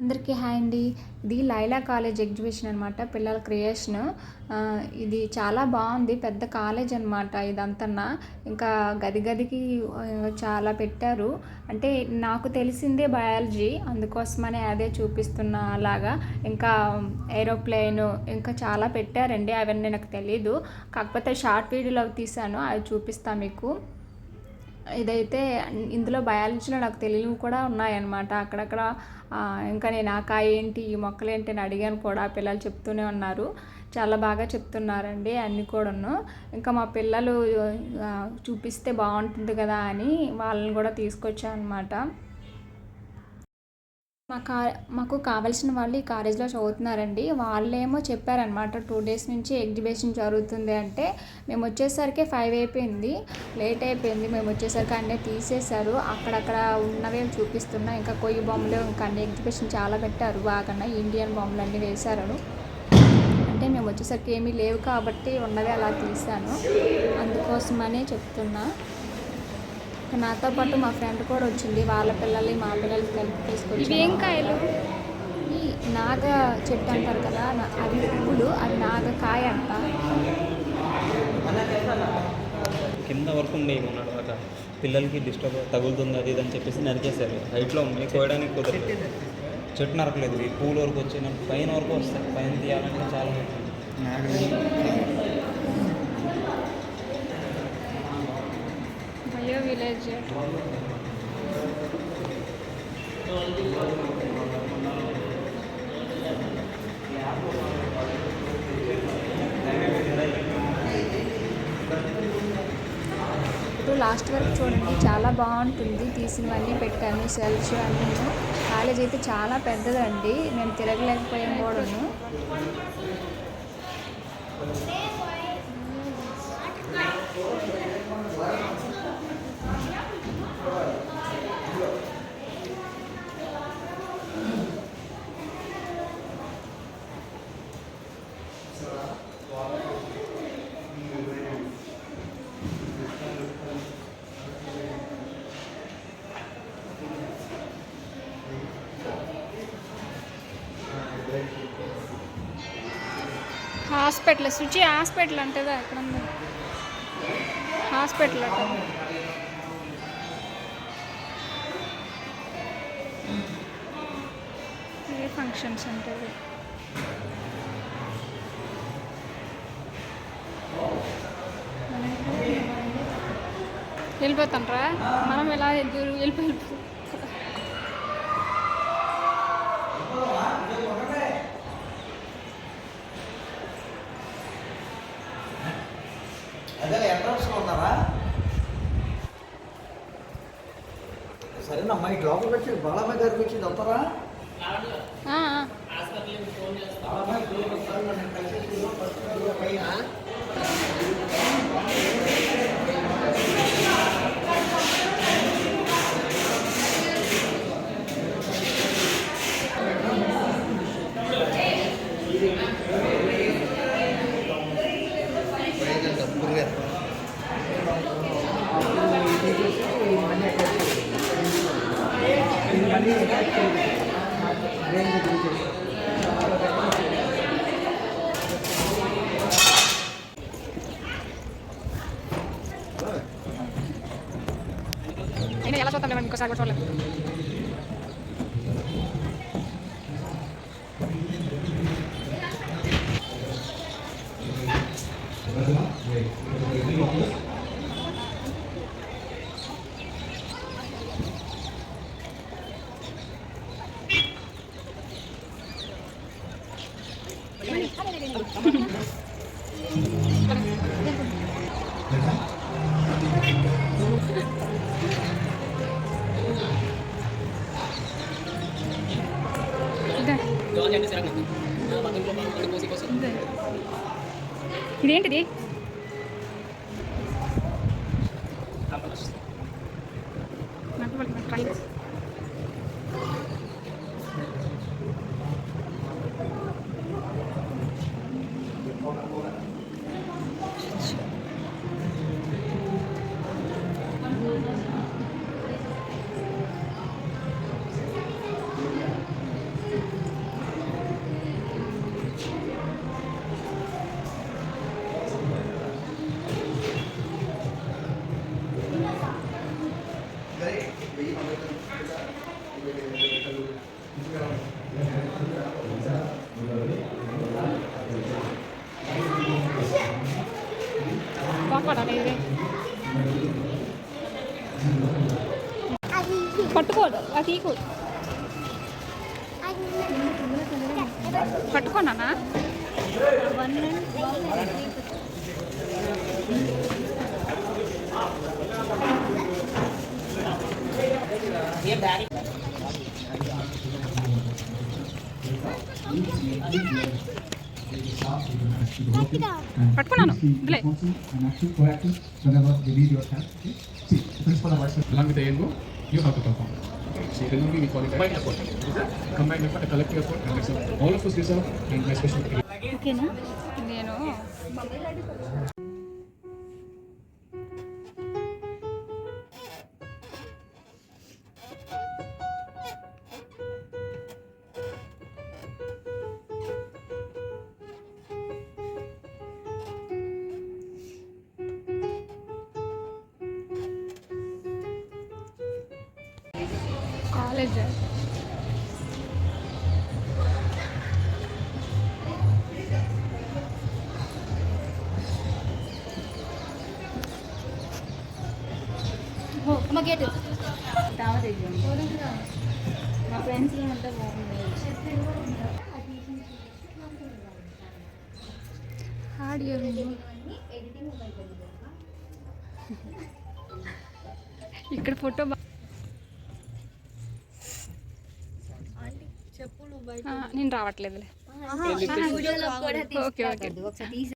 అందరికీ హాయ్ అండి. ఇది లైలా కాలేజ్ ఎగ్జిబిషన్ అనమాట పిల్లల క్రియేషన్. ఇది చాలా బాగుంది పెద్ద కాలేజ్ అనమాట ఇదంతన్నా. ఇంకా గది గదికి చాలా పెట్టారు. అంటే నాకు తెలిసిందే బయాలజీ అందుకోసమనే అదే చూపిస్తున్నా అలాగా ఇంకా ఏరోప్లేన్ ఇంకా చాలా పెట్టారండి అవన్నీ నాకు తెలియదు కాకపోతే షార్ట్ వీడియోలో తీసాను అవి చూపిస్తాను మీకు. ఇదైతే ఇందులో బయాలజీలో నాకు తెలియనివి కూడా ఉన్నాయన్నమాట. అక్కడక్కడ ఇంకా నేను ఆ కాయ ఏంటి ఈ మొక్కలు ఏంటి అని అడిగాను కూడా. పిల్లలు చెప్తూనే ఉన్నారు. చాలా బాగా చెప్తున్నారండి అన్నీ కూడాను. ఇంకా మా పిల్లలు చూపిస్తే బాగుంటుంది కదా అని వాళ్ళని కూడా తీసుకొచ్చాను అనమాట మా కా మాకు కావాల్సిన వాళ్ళు ఈ కాలేజ్లో చదువుతున్నారండి. వాళ్ళేమో చెప్పారనమాట టూ డేస్ నుంచి ఎగ్జిబిషన్ జరుగుతుంది అంటే మేము వచ్చేసరికి ఫైవ్ అయిపోయింది. లేట్ అయిపోయింది మేము వచ్చేసరికి అన్నీ తీసేశారు. అక్కడక్కడ ఉన్నవే చూపిస్తున్నా ఇంకా కొయ్యి బొమ్మలు ఇంకా అన్ని ఎగ్జిబిషన్ చాలా పెట్టారు. బాగా ఇండియన్ బొమ్మలు అన్నీ వేశారు. అంటే మేము వచ్చేసరికి ఏమీ లేవు కాబట్టి ఉన్నవే అలా తీసాను అందుకోసమనే చెప్తున్నా. నాతో పాటు మా ఫ్రెండ్ కూడా వచ్చింది. వాళ్ళ పిల్లల్ని మా పిల్లల్ని కలిపి తీసుకొచ్చి ఇవి ఏం కాయలు? ఈ నాగ చెట్టు అంటారు కదా అవి పువ్వులు అవి నాగకాయ అంట. కింద వరకు ఉండేవి మొన్నటి దాకా పిల్లలకి డిస్టర్బ్ తగులుతుంది అది ఇది అని చెప్పేసి నరికేశారు. హైట్లో ఉన్నాయి కోయడానికి కుదరలేదు. చెట్టు నరకలేదు. ఈ పూల వరకు వచ్చి పైన వరకు వస్తాయి. పైన తీయాలంటే చాలా బయో విలేజ్ ఇప్పుడు లాస్ట్ వరకు చూడండి చాలా బాగుంటుంది. తీసినవన్నీ పెట్టాను సెల్స్ అన్నీ కాలేజ్ అయితే చాలా పెద్దదండి. మేము తిరగలేకపోయాం కూడాను హాస్పిటల్ శుచి హాస్పిటల్ అంటేదా ఎక్కడ ఉంది? హాస్పిటల్ అట. ఏ ఫంక్షన్స్ అంటే వెళ్ళిపోతాంట్రా మనం ఎలా వెళ్ళిపో వెళ్ళిపో అదే ఎంట్రన్స్ ఉన్నారా? సరేనమ్మా ఇటు లోపలికి వచ్చి బాలమ్మ గారికి వచ్చి వస్తారా ఆ, ఆ. চার বছর লাগবে ఇదేంటిది? పట్టుకోదు అది తీకోదు పట్టుకోనా బ్యాగ్ పట్టుకున్నాను ఇదిలే and active, proactive whenever they need your help. Okay? See, the principal of vice Along with the ANGO, you have to perform. So generally we call it combined effort. Combined effort, a collective effort, and it's a- all of us deserve, and my special నేను college మా gate. మా friends అంతా బాగుంది audio ఇక్కడ photo బా- ఆ, నేను రావట్లేదులే. Okay okay.